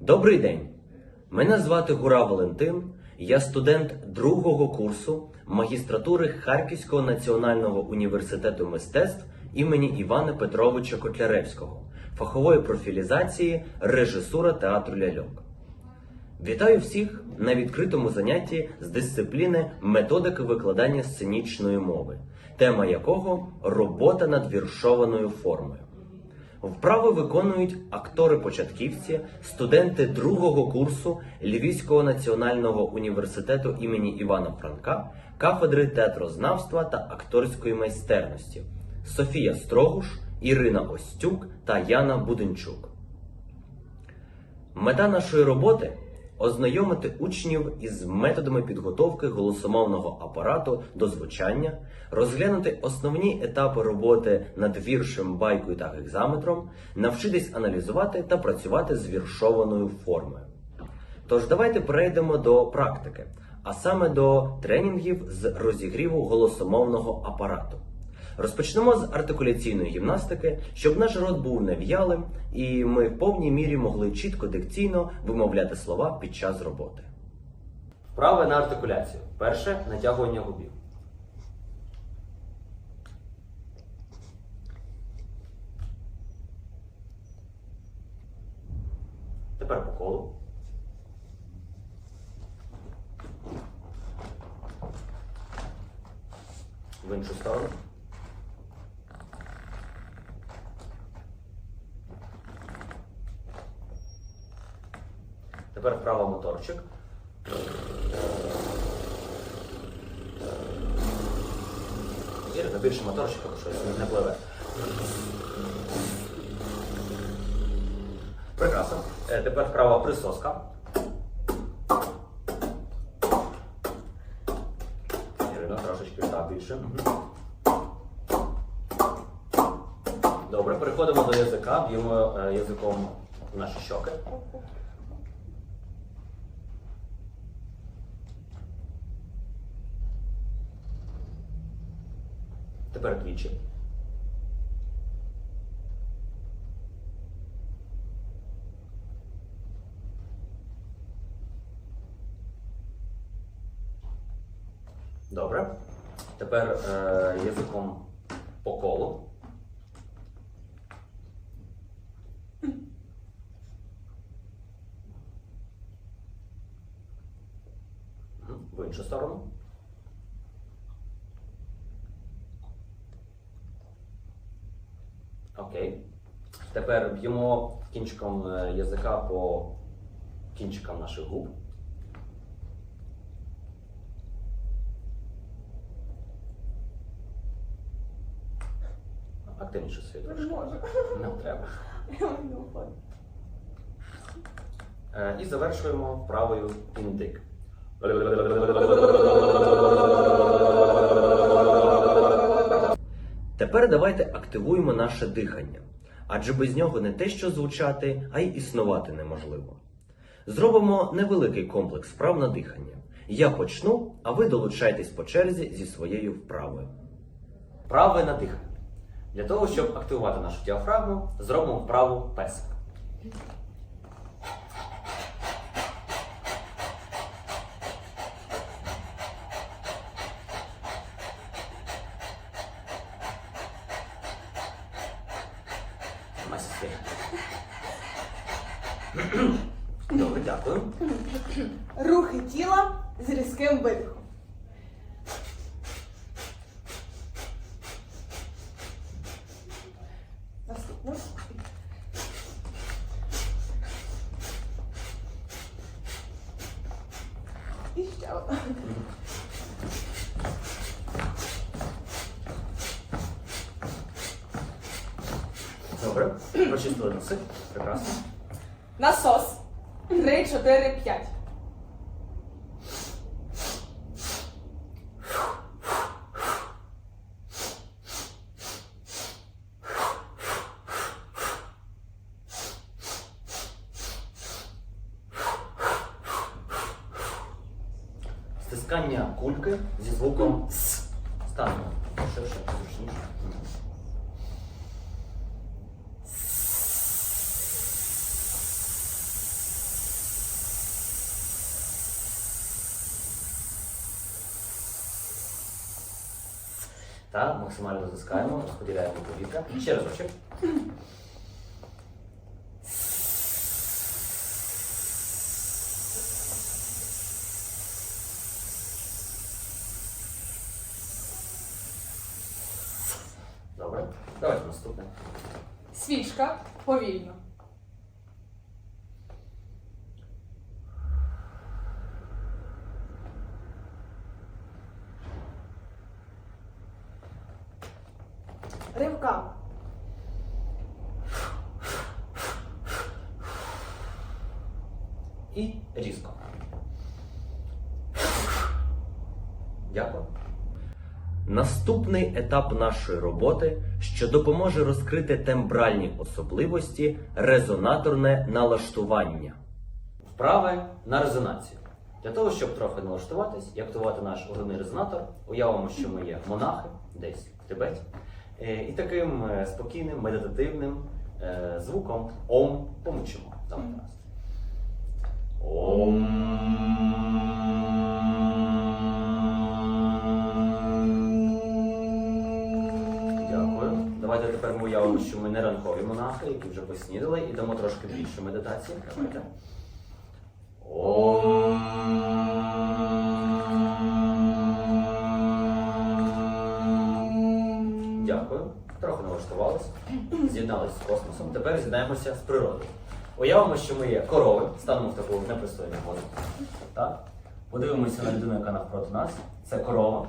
Добрий день! Мене звати Гура Валентин. Я студент другого курсу магістратури Харківського національного університету мистецтв імені Івана Петровича Котляревського, фахової профілізації режисура театру ляльок. Вітаю всіх на відкритому занятті з дисципліни методики викладання сценічної мови, тема якого робота над віршованою формою. Вправи виконують актори-початківці, студенти другого курсу Львівського національного університету імені Івана Франка, кафедри театрознавства та акторської майстерності Софія Строгуш, Ірина Остюк та Яна Буденчук. Мета нашої роботи ознайомити учнів із методами підготовки голосомовного апарату до звучання, розглянути основні етапи роботи над віршем, байкою та гекзаметром, навчитись аналізувати та працювати з віршованою формою. Тож давайте перейдемо до практики, а саме до тренінгів з розігріву голосомовного апарату. Розпочнемо з артикуляційної гімнастики, щоб наш рот був нев'ялим і ми в повній мірі могли чітко дикційно вимовляти слова під час роботи. Вправи на артикуляцію. Перше натягування губів. Тепер по колу. В іншу сторону. Тепер вправо моторчик. Вірно, більше моторчика, бо щось не пливе. Прекрасно. Е, Тепер вправо присоска. Ірина, трошечки так більше. Добре, переходимо до язика, б'ємо е, язиком наші щоки. Тепер двічі. Добре. Тепер е, язиком по колу. В іншу сторону. Тепер б'ємо кінчиком е, язика по кінчикам наших губ. Активніше. Не можу. Не треба. Е, І завершуємо вправою індик. Тепер давайте активуємо наше дихання, адже без нього не те, що звучати, а й існувати неможливо. Зробимо невеликий комплекс вправ на дихання. Я почну, а ви долучайтесь по черзі зі своєю вправою. Вправи на дихання. Для того, щоб активувати нашу діафрагму, зробимо вправу песик. Масі. Добре, дякую. Рухи тіла з різким видихом. Наступно. І ще одна. Добре. Прочистили носи. Прекрасно. Насос. Три, чотири, п'ять. Та максимально затискаємо, розподіляємо повітря. Ще разочок. Добре. Давайте наступне. Свічка повільно. Ривками. І різко. Дякую. Наступний етап нашої роботи, що допоможе розкрити тембральні особливості резонаторне налаштування. Вправи на резонацію. Для того, щоб трохи налаштуватись і активувати наш грудний резонатор, уявимо, що ми є монахи десь в Тибеті. Е, І таким е, спокійним, медитативним е, звуком ом помучимо. Давайте раз. Дякую. Давайте тепер ми уявимо, що ми не ранкові монахи, які вже поснідали, і дамо трошки більше медитації. Давайте. Дякую. Налаштувалися, з'єдналися з космосом. Тепер з'єднаємося з природою. Уявимо, що ми є корови, станемо в таку непристойну позу. Так? Подивимося на людину, яка навпроти нас. Це корова.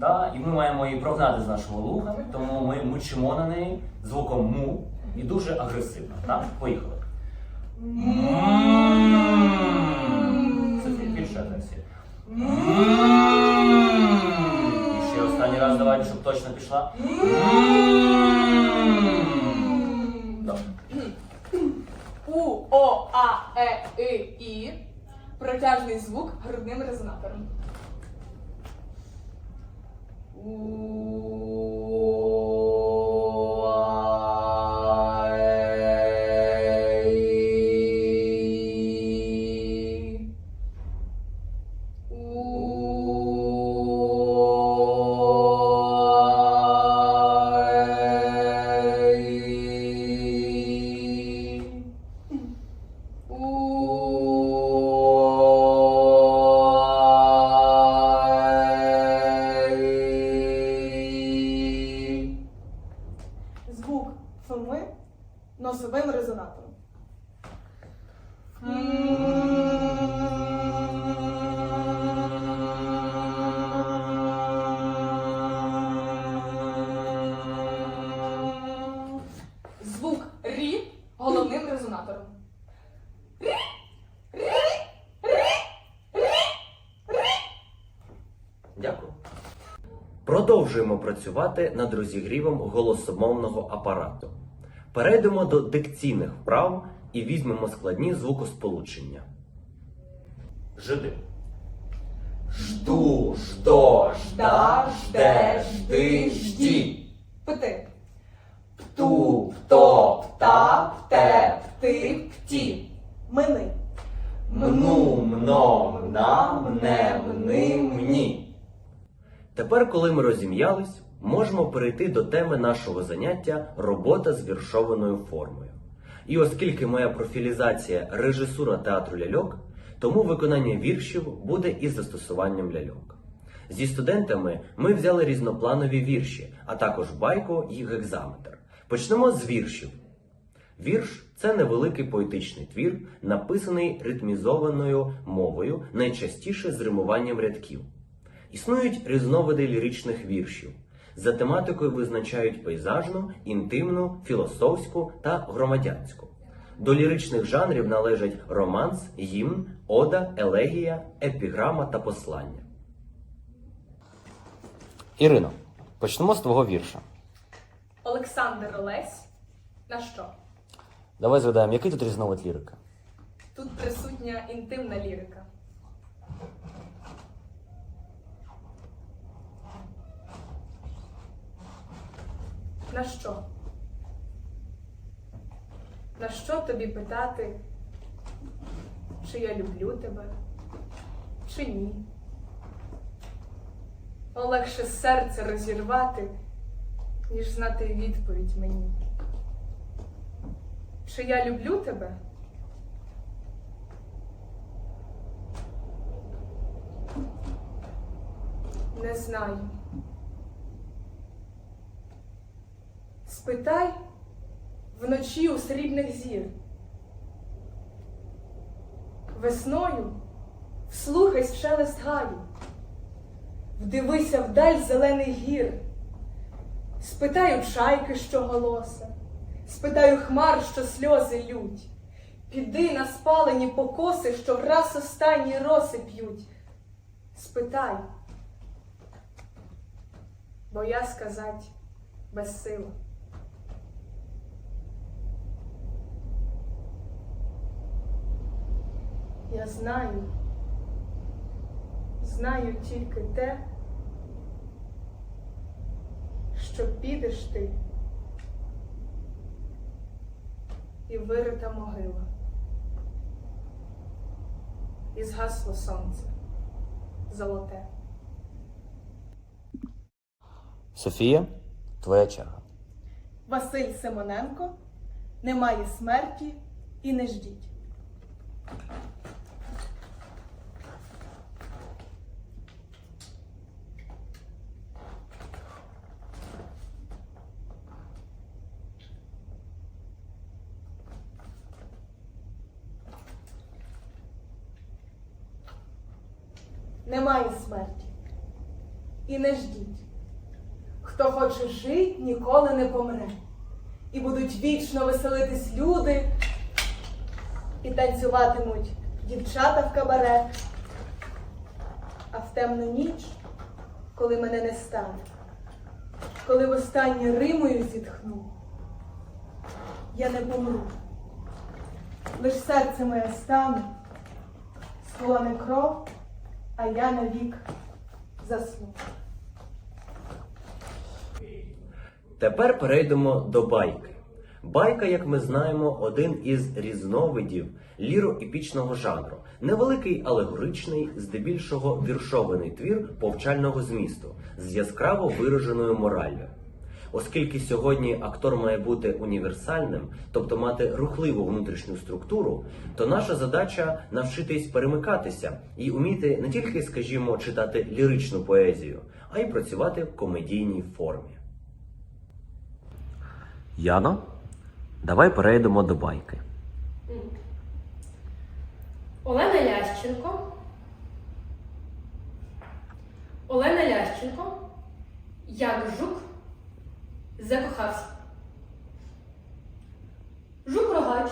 Так? І ми маємо її прогнати з нашого луга, тому ми мучимо на неї звуком му і дуже агресивно. Так? Поїхали. Це більше агресія. Раз давайте, щоб точно пішла. Добре. У, О, А, Е, И, І. Протяжний звук грудним резонатором. У, Звук форми носовим резонатором. Працювати над розігрівом голосомовного апарату. Перейдемо до дикційних вправ і візьмемо складні звукосполучення. Жиди. Жду, ждо, жда, жде, жди, жді. Пити. Пту, пто, пта, пте, Ти, пті. Мини. Мну, мно, мна, мне, мни, мні. Тепер, коли ми розім'ялись, можемо перейти до теми нашого заняття робота з віршованою формою. І оскільки моя профілізація режисура театру ляльок, тому виконання віршів буде із застосуванням ляльок. Зі студентами ми взяли різнопланові вірші, а також байку і гекзаметр. Почнемо з віршів. Вірш це невеликий поетичний твір, написаний ритмізованою мовою, найчастіше з римуванням рядків. Існують різновиди ліричних віршів. За тематикою визначають пейзажну, інтимну, філософську та громадянську. До ліричних жанрів належать романс, гімн, ода, елегія, епіграма та послання. Ірино, почнемо з твого вірша. Олександр Олесь. На що? Давай згадаємо, який тут різновид лірика? Тут присутня інтимна лірика. На що? На що тобі питати, чи я люблю тебе, чи ні? Легше серце розірвати ніж знати відповідь мені. Чи я люблю тебе? Не знаю. Спитай вночі у срібних зір. Весною вслухайсь в шелест гаю, вдивися вдаль зелених гір. Спитаю чайки, що голоса, спитаю хмар, що сльози лють. Піди на спалені покоси, що враз останні роси п'ють. Спитай, бо я сказать безсила. Я знаю, знаю тільки те, що підеш ти і вирита могила, і згасло сонце золоте. Софія, твоя черга. Василь Симоненко немає смерті і не ждіть. Немає смерті. І не ждіть. Хто хоче жить, ніколи не помре. І будуть вічно веселитись люди, і танцюватимуть дівчата в кабаре. А в темну ніч, коли мене не стане, коли востаннє римою зітхну, я не помру. Лиш серце моє стане, схолоне кров, а я навік засну. Тепер перейдемо до байки. Байка, як ми знаємо, один із різновидів ліро-епічного жанру. Невеликий алегоричний, здебільшого віршований твір повчального змісту з яскраво вираженою мораллю. Оскільки сьогодні актор має бути універсальним, тобто мати рухливу внутрішню структуру, то наша задача навчитись перемикатися і уміти не тільки, скажімо, читати ліричну поезію, а й працювати в комедійній формі. Яно, давай перейдемо до байки. Олена Лященко. Олена Лященко, як жук, закохався. Жук рогач.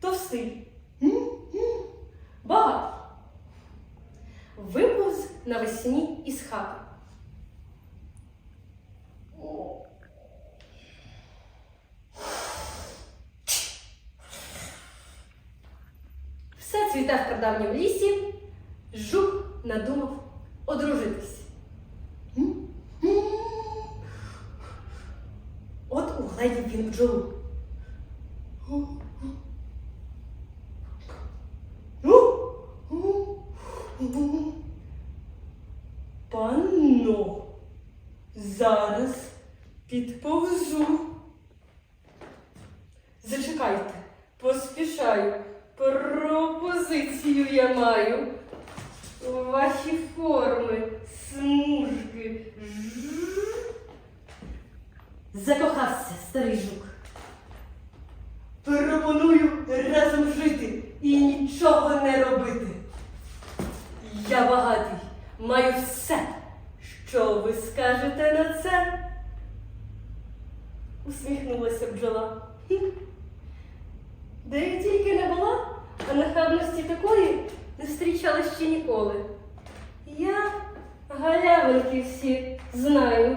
Товстий. Багатий. Виповз навесні із хати. Все цвіте в прадавнім лісі, жук надумав одружитись. От угледів він бджолу. Панно, зараз підповзу. Зачекайте, поспішаю. Пропозицію я маю. Ваші форми, смужки. Закохався старий жук. Пропоную разом жити і нічого не робити. Я багатий, маю все. Що ви скажете на це? Усміхнулася бджола. Де я тільки не була, а нахабності такої не зустрічала ще ніколи. Я галявинки всі знаю,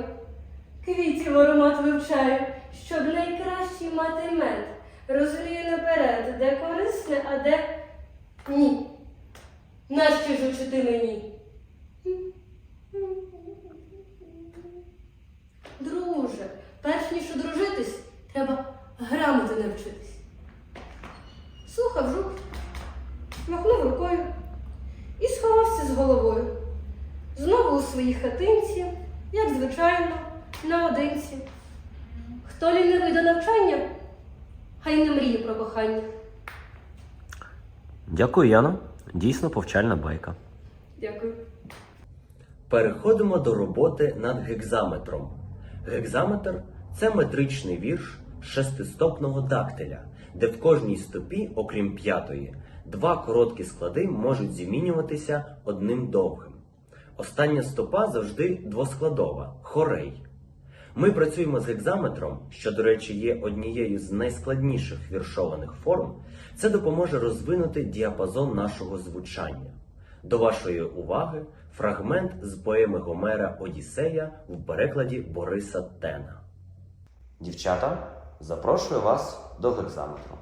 квітів аромат вивчаю, щоб найкращий мати мед. Розумію наперед, де корисне, а де ні. Нащо ж учити мені? Друже, перш ніж одружитись, треба грамоти навчитись. Слухав жук, махнув рукою і сховався з головою. Знову у своїй хатинці, як звичайно, наодинці. Хто лінивий до навчання, хай не мріє про кохання. Дякую, Яно. Дійсно повчальна байка. Дякую. Переходимо до роботи над гекзаметром. Гекзаметр це метричний вірш шестистопного дактиля, де в кожній стопі, окрім п'ятої, два короткі склади можуть змінюватися одним довгим. Остання стопа завжди двоскладова хорей. Ми працюємо з гекзаметром, що, до речі, є однією з найскладніших віршованих форм. Це допоможе розвинути діапазон нашого звучання. До вашої уваги фрагмент з поеми Гомера Одіссея в перекладі Бориса Тена. Дівчата, запрошую вас до гекзаметру.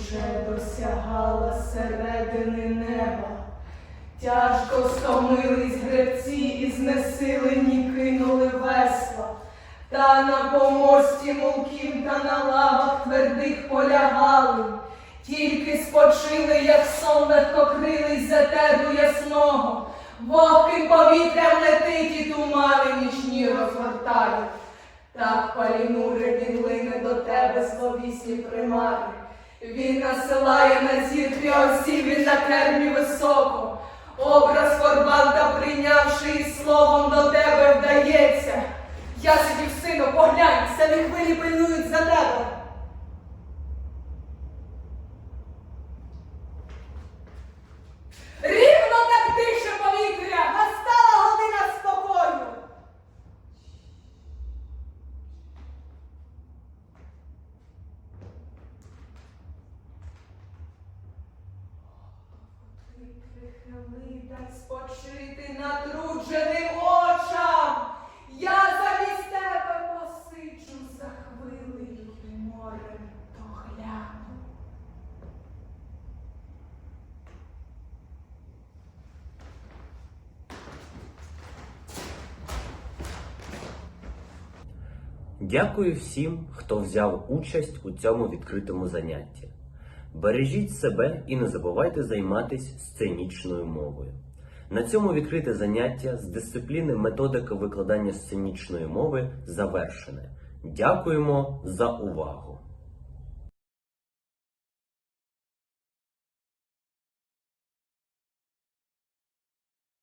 Уже досягала середини неба. Тяжко стомились гребці і знесилені кинули весла. Та на помості мулків та на лавах твердих полягали. Тільки спочили, як сон легкокрились за тебе ясного. Вогким повітрям летить і тумани нічні розгортає. Так палінуре він лине до тебе словісні примари. Він насилає на зірки осів він на термі високо. Образ Форбанта прийнявши і словом до тебе вдається. Я сидів, сину, поглянь, самі хвилі пильнують Дякую всім, хто взяв участь у цьому відкритому занятті. Бережіть себе і не забувайте займатися сценічною мовою. На цьому відкрите заняття з дисципліни методика викладання сценічної мови завершене. Дякуємо за увагу!